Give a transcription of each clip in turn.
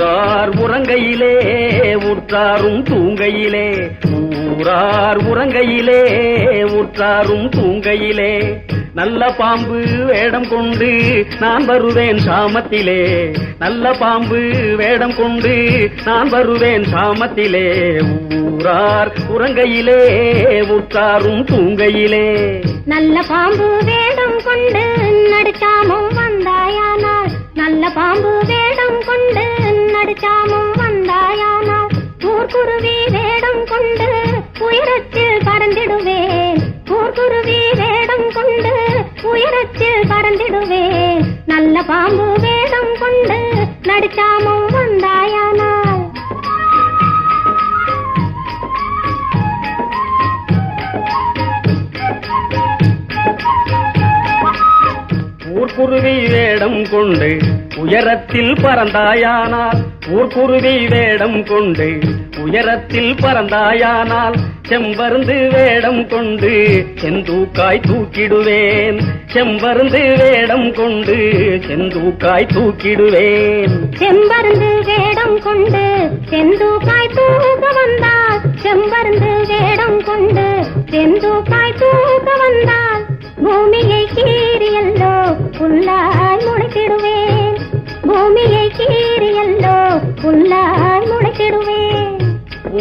ஊரார் உறங்கையிலே உற்றாரும் தூங்கையிலே. ஊரார் உறங்கையிலே உற்றாரும் தூங்கையிலே. நல்ல பாம்பு வேடம் கொண்டு நான் வருவேன் சாமத்திலே. நல்ல பாம்பு வேடம் கொண்டு நான் வருவேன் சாமத்திலே. ஊரார் உறங்கையிலே உற்றாரும் தூங்கையிலே. நல்ல பாம்பு வேடம் கொண்டு நடிச்சாமும் வந்தாயானால் நல்ல பாம்பு வேடம் கொண்டு நடிச்சாமும் வந்தாயானால் ஊர்குருவி வேடம் கொண்டு உயரத்தில் பறந்திடுவேன். ஊர்குருவி வேடம் கொண்டு உயரத்தில் பறந்திடுவேன். நல்ல பாம்பு வேடம் கொண்டு நடிச்சாமும் வந்தாயானால். ஊர்க்குருவி வேடம் கொண்டு உயரத்தில் பறந்தாயானால் ஊர்குருவி வேடம் கொண்டு உயரத்தில் பறந்தாயானால் செம்பருந்து வேடம் கொண்டு செந்தூக்காய் தூக்கிடுவேன். செம்பருந்து வேடம் கொண்டு செந்தூக்காய் தூக்கிடுவேன். செம்பருந்து வேடம் கொண்டு செந்தூக்காய் தூக்க வந்தால் செம்பருந்து வேடம் கொண்டு செந்தூக்காய் தூக்க வந்தால்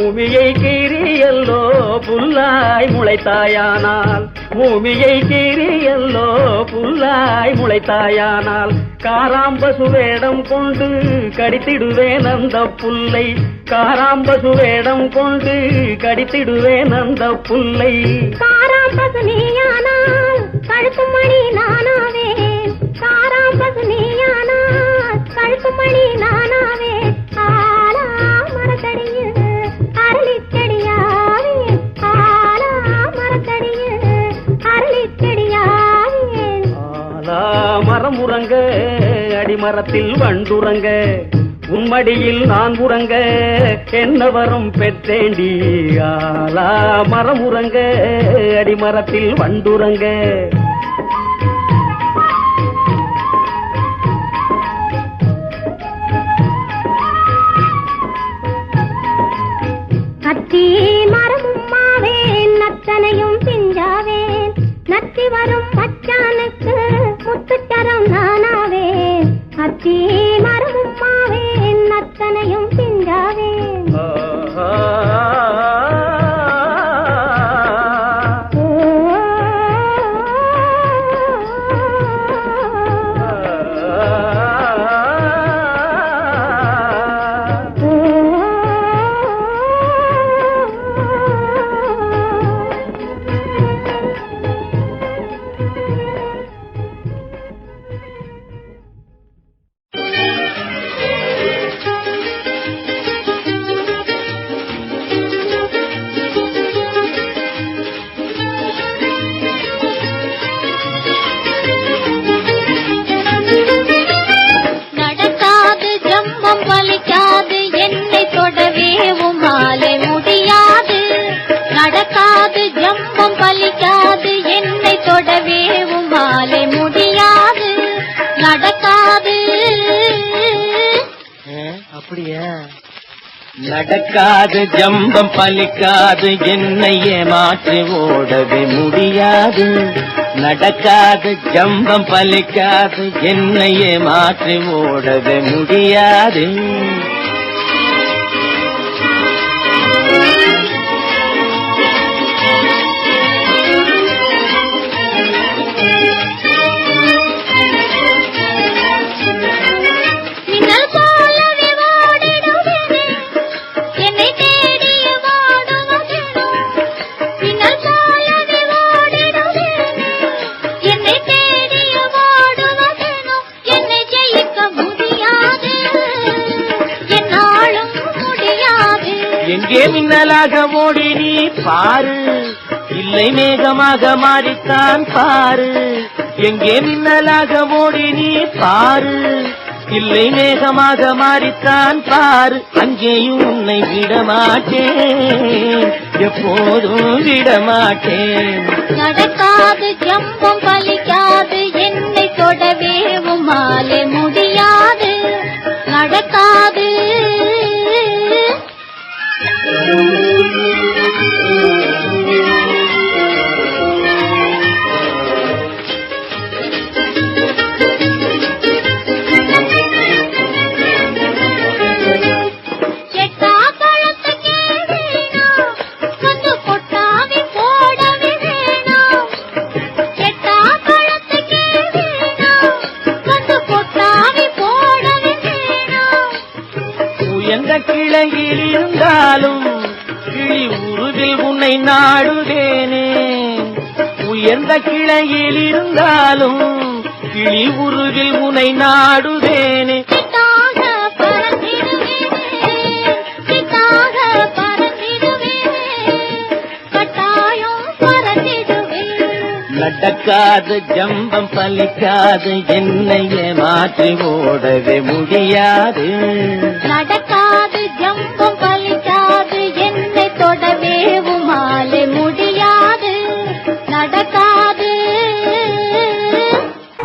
பூமியை கீரியல்லோ புல்லாய் முளைத்தாயானால். பூமியை கீரியல்லோ புல்லாய் முளைத்தாயானால். காராம்பசு வேடம் கொண்டு கடித்திடுவேன் அந்த புல்லை. காராம்பசு வேடம் கொண்டு கடித்திடுவேன் அந்த புல்லை. காராம்பசு நீயானால் கழுத்து மணி நானாவேன். காராம்பசு நீயானால் கழுத்து மணி நானா அடிமரத்தில் வண்டுறங்க. உண்மடியில் நான் உறங்க. என்ன வரும் பெற்றேண்டி ஆலா மரம் உறங்க. அடிமரத்தில் வண்டுறங்க. அத்தி நடக்காது ஜம்பம் பலிக்காது என்னை தொடவே உமாலே முடியாது. நடக்காது. அப்படியா? நடக்காது ஜம்பம் பலிக்காது என்னை ஏமாற்றி ஓடவே முடியாது. நடக்காது ஜம்பம் பலிக்காது என்னையே மாற்றி ஓடவே முடியாது. மின்னலாக ஓடி நீ பாரு. இல்லை மேகமாக மாறித்தான் பாரு. எங்கே மின்னலாக ஓடி நீ பாரு. இல்லை மேகமாக மாறித்தான் பாரு. அங்கேயும் உன்னை விடமாட்டேன். எப்போதும் விடமாட்டேன். நடக்காது ஜம்பம் பலிக்காது என்னை தொடவே மாலை முடி. நாடுவேனே. உயர்ந்த கிளையில் இருந்தாலும் கிளி உருவில் உன்னை நாடுவேனே. நடக்காது ஜம்பம் பலிக்காது என்னை ஏமாற்றி ஓடவே முடியாது. நடக்காத